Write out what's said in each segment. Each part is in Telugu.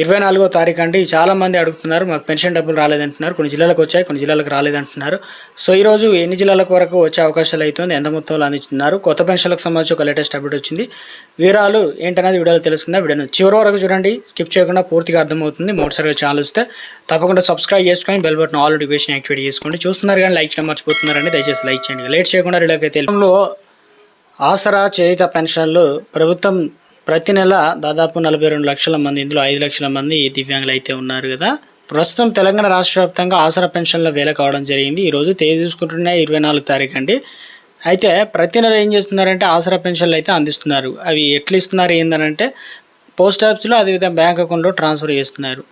ఇరవై నాలుగో తారీఖు అండి చాలామంది అడుగుతున్నారు మాకు పెన్షన్ డబ్బులు రాలేదంటున్నారు కొన్ని జిల్లాలకు వచ్చాయి కొన్ని జిల్లాలకు రాలేదంటున్నారు. సో ఈరోజు ఎన్ని జిల్లాలకు వరకు వచ్చే అవకాశాలు అవుతుంది ఎంత మొత్తంలో అందిస్తున్నారు? కొత్త పెన్షన్లకు సంబంధించి ఒక లేటెస్ట్ అప్డేట్ వచ్చింది. వివరాలు ఏంటనేది వీడియోలో తెలుసుకుందాం. వీడియోను చివరి వరకు చూడండి. స్కిప్ చేయకుండా పూర్తిగా అర్థమవుతుంది. మోటార్సైకిల్ ఛానల్ వస్తే తప్పకుండా సబ్స్క్రైబ్ చేసుకొని bell button all notification activate చేసుకోండి. చూస్తున్నారు కానీ లైక్ చేయడం మర్చిపోతున్నారండి. దయచేసి లైక్ చేయండి. లేట్ చేయకుండా వీడియోకి అయితే ఆసరా చేయుత పెన్షన్లు ప్రభుత్వం ప్రతి నెల దాదాపు నలభై రెండు లక్షల మంది ఇందులో ఐదు లక్షల మంది దివ్యాంగులు అయితే ఉన్నారు కదా. ప్రస్తుతం తెలంగాణ రాష్ట్ర వ్యాప్తంగా ఆసరా పెన్షన్ల వేల కావడం జరిగింది. ఈరోజు తేదీ చూసుకుంటున్న ఇరవై నాలుగు తారీఖు అండి. అయితే ప్రతి నెల ఏం చేస్తున్నారంటే ఆసరా పెన్షన్లు అయితే అందిస్తున్నారు. అవి ఎట్లా ఇస్తున్నారు ఏందనంటే పోస్ట్ ఆఫీస్లో అదేవిధంగా బ్యాంక్ అకౌంట్లో ట్రాన్స్ఫర్ చేస్తున్నారు.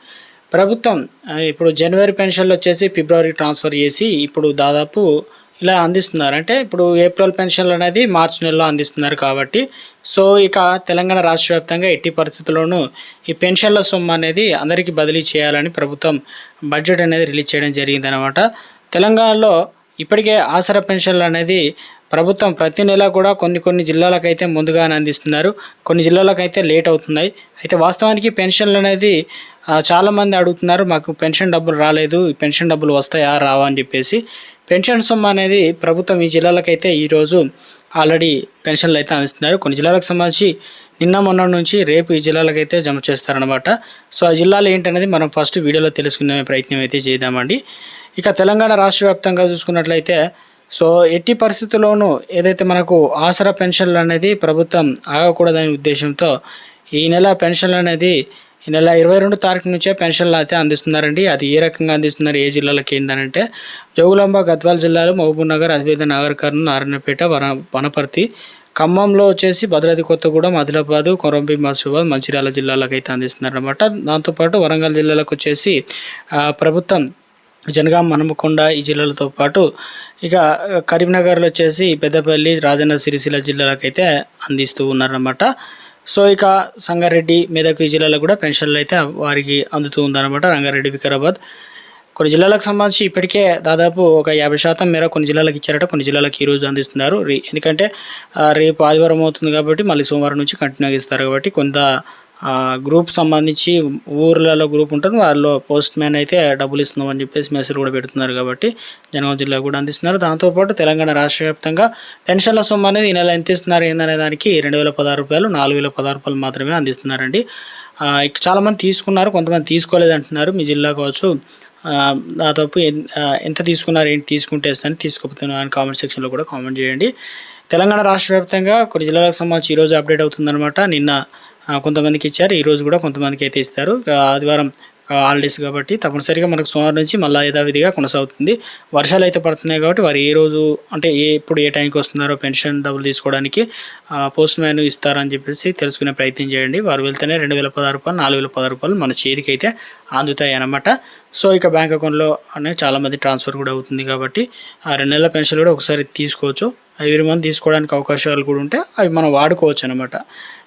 ప్రభుత్వం ఇప్పుడు జనవరి పెన్షన్లు వచ్చేసి ఫిబ్రవరి ట్రాన్స్ఫర్ చేసి ఇప్పుడు దాదాపు ఇలా అందిస్తున్నారు. అంటే ఇప్పుడు ఏప్రిల్ పెన్షన్లు అనేది మార్చి నెలలో అందిస్తున్నారు కాబట్టి సో ఇక తెలంగాణ రాష్ట్ర వ్యాప్తంగా ఎట్టి పరిస్థితుల్లోనూ ఈ పెన్షన్ల సొమ్ము అనేది అందరికీ బదిలీ చేయాలని ప్రభుత్వం బడ్జెట్ అనేది రిలీజ్ చేయడం జరిగిందనమాట తెలంగాణలో ఇప్పటికే ఆసరా పెన్షన్లు అనేది ప్రభుత్వం ప్రతి నెల కూడా కొన్ని కొన్ని జిల్లాలకైతే ముందుగానే అందిస్తున్నారు. కొన్ని జిల్లాలకైతే లేట్ అవుతున్నాయి. అయితే వాస్తవానికి పెన్షన్లు అనేది చాలామంది అడుగుతున్నారు మాకు పెన్షన్ డబ్బులు రాలేదు పెన్షన్ డబ్బులు వస్తాయా రావా అని చెప్పేసి. పెన్షన్ సొమ్ము అనేది ప్రభుత్వం ఈ జిల్లాలకైతే ఈరోజు ఆల్రెడీ పెన్షన్లు అయితే అందిస్తున్నారు. కొన్ని జిల్లాలకు సంబంధించి నిన్న మొన్న నుంచి రేపు ఈ జిల్లాలకైతే జమ చేస్తారనమాట సో ఆ జిల్లాలు ఏంటనేది మనం ఫస్ట్ వీడియోలో తెలుసుకునే ప్రయత్నం అయితే చేద్దామండి. ఇక తెలంగాణ రాష్ట్ర వ్యాప్తంగా చూసుకున్నట్లయితే సో ఎట్టి పరిస్థితుల్లోనూ ఏదైతే మనకు ఆసరా పెన్షన్లు అనేది ప్రభుత్వం ఆగకూడదనే ఉద్దేశంతో ఈ నెల పెన్షన్లు అనేది ఈ నెల ఇరవై రెండు తారీఖు నుంచే పెన్షన్లు అయితే అందిస్తున్నారండి. అది ఏ రకంగా అందిస్తున్నారు ఏ జిల్లాలకు ఏంటంటే జోగులాంబ గద్వాల జిల్లాలో మహబూబ్ నగర్ అదేవిధంగా నాగర్ కర్నూలు నారాయణపేట వన వనపర్తి ఖమ్మంలో వచ్చేసి భద్రాద్రి కొత్తగూడెం ఆదిలాబాద్ కొరంబి మహసూబాద్ మంచిర్యాల జిల్లాలకు అయితే అందిస్తున్నారనమాట దాంతోపాటు వరంగల్ జిల్లాలకు వచ్చేసి ప్రభుత్వం జనగాం హనుమకొండ ఈ జిల్లాలతో పాటు ఇక కరీంనగర్లో వచ్చేసి పెద్దపల్లి రాజన్న సిరిసిల్ల జిల్లాలకైతే అందిస్తూ ఉన్నారన్నమాట. సో ఇక సంగారెడ్డి మెదక్ ఈ జిల్లాలో కూడా పెన్షన్లు అయితే వారికి అందుతూ ఉందన్నమాట రంగారెడ్డి వికారాబాద్. కొన్ని జిల్లాలకు సంబంధించి ఇప్పటికే దాదాపు ఒక యాభై శాతం మేర కొన్ని జిల్లాలకు ఇచ్చారట కొన్ని జిల్లాలకు ఈరోజు అందిస్తున్నారు. ఎందుకంటే ఆ, రేపు ఆదివారం అవుతుంది కాబట్టి మళ్ళీ సోమవారం నుంచి కంటిన్యూ ఇస్తారు కాబట్టి కొంత గ్రూప్ సంబంధించి ఊర్లలో గ్రూప్ ఉంటుంది. వాళ్ళలో పోస్ట్ మ్యాన్ అయితే డబ్బులు ఇస్తున్నాం అని చెప్పేసి మెసేజ్ కూడా పెడుతున్నారు కాబట్టి జనగాం జిల్లా కూడా అందిస్తున్నారు. దాంతోపాటు తెలంగాణ రాష్ట్ర వ్యాప్తంగా పెన్షన్ల సొమ్ము అనేది ఈ నెల ఎంత ఇస్తున్నారు? ఏందనే దానికి రెండు వేల పదహారు రూపాయలు నాలుగు వేల పదహారు రూపాయలు మాత్రమే అందిస్తున్నారండి. చాలామంది తీసుకున్నారు కొంతమంది తీసుకోలేదు అంటున్నారు. మీ జిల్లా కావచ్చు దాదాపు ఎంత తీసుకున్నారు ఏంటి తీసుకుంటే ఇస్తాను తీసుకోపోతున్నా అని కామెంట్ సెక్షన్లో కూడా కామెంట్ చేయండి. తెలంగాణ రాష్ట్ర వ్యాప్తంగా కొన్ని జిల్లాలకు సంబంధించి ఈరోజు అప్డేట్ అవుతుందన్నమాట. నిన్న కొంతమందికి ఇచ్చారు. ఈరోజు కూడా కొంతమందికి అయితే ఇస్తారు. ఆదివారం హాలిడేస్ కాబట్టి తప్పనిసరిగా మనకు సోమవారం నుంచి మళ్ళీ యథావిధిగా కొనసాగుతుంది. వర్షాలు అయితే పడుతున్నాయి కాబట్టి వారు ఏ రోజు అంటే ఏ ఎప్పుడు ఏ టైంకి వస్తున్నారో పెన్షన్ డబ్బులు తీసుకోవడానికి పోస్ట్ మ్యాన్ ఇస్తారని చెప్పేసి తెలుసుకునే ప్రయత్నం చేయండి. వారు వెళ్తేనే రెండు వేల పదహారు రూపాయలు నాలుగు వేల పదహారు రూపాయలు మన చేతికి అయితే అందుతాయి అన్నమాట. సో ఇక బ్యాంక్ అకౌంట్లో అనేది చాలామంది ట్రాన్స్ఫర్ కూడా అవుతుంది కాబట్టి ఆ రెండు నెలల పెన్షన్ కూడా ఒకసారి తీసుకోవచ్చు. ఐదు మంది తీసుకోవడానికి అవకాశాలు కూడా ఉంటే అవి మనం వాడుకోవచ్చు అనమాట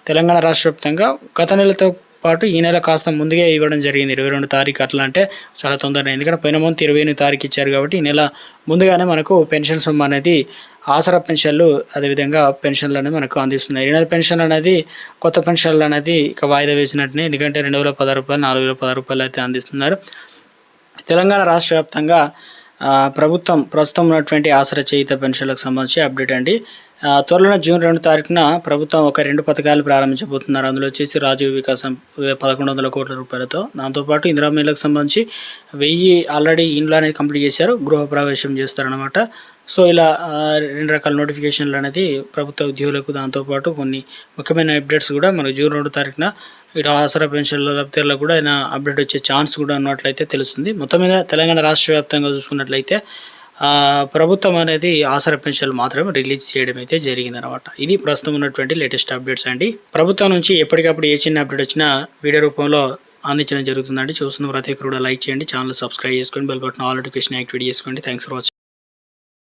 తెలంగాణ రాష్ట్ర వ్యాప్తంగా గత నెలతో పాటు ఈ నెల కాస్త ముందుగా ఇవ్వడం జరిగింది. ఇరవై రెండు తారీఖు అట్లా అంటే చాలా తొందరగా ఎందుకంటే పోయిన మంత్ ఇరవై ఎనిమిది తారీఖు ఇచ్చారు కాబట్టి ఈ నెల ముందుగానే మనకు పెన్షన్ సొమ్ము అనేది ఆసరా పెన్షన్లు అదేవిధంగా పెన్షన్లు అనేది మనకు అందిస్తున్నాయి. రెండు పెన్షన్ అనేది కొత్త పెన్షన్లు అనేది ఇక వాయిదా వేసినట్టునే ఎందుకంటే రెండు వేల పది రూపాయలు నాలుగు వేల పది రూపాయలు అయితే అందిస్తున్నారు. తెలంగాణ రాష్ట్ర వ్యాప్తంగా ప్రభుత్వం ప్రస్తుతం ఉన్నటువంటి ఆసరా చేయిత పెన్షన్లకు సంబంధించి అప్డేట్ అండి. త్వరలో జూన్ రెండు తారీఖున ప్రభుత్వం ఒక రెండు పథకాలు ప్రారంభించబోతున్నారు. అందులో వచ్చేసి రాజీవ్ వికాసం పదకొండు వందల కోట్ల రూపాయలతో. దాంతోపాటు ఇందిరా మహిళలకు సంబంధించి వెయ్యి ఆల్రెడీ ఇండ్లు అనేది కంప్లీట్ చేశారు. గృహప్రవేశం చేస్తారనమాట సో ఇలా రెండు రకాల నోటిఫికేషన్లు అనేది ప్రభుత్వ ఉద్యోగులకు దాంతోపాటు కొన్ని ముఖ్యమైన అప్డేట్స్ కూడా మనకు జూన్ రెండు తారీఖున ఇటు ఆసరా పెన్షన్ల లబ్ధిదారులకు కూడా ఆయన అప్డేట్ వచ్చే ఛాన్స్ కూడా ఉన్నట్లయితే తెలుస్తుంది. మొత్తం మీద తెలంగాణ రాష్ట్ర వ్యాప్తంగా చూసుకున్నట్లయితే ప్రభుత్వం అనేది ఆసరా పెన్షన్లు మాత్రమే రిలీజ్ చేయడం అయితే జరిగిందనమాట ఇది ప్రస్తుతం ఉన్నటువంటి లేటెస్ట్ అప్డేట్స్ అండి. ప్రభుత్వం నుంచి ఎప్పటికప్పుడు ఏ చిన్న అప్డేట్ వచ్చినా వీడియో రూపంలో అందించడం జరుగుతుందండి. చూస్తున్న ప్రతి ఒక్కరు కూడా లైక్ చేయండి ఛానల్ సబ్స్క్రైబ్ చేసుకోండి bell button all notification activate చేసుకోండి. Thanks for watching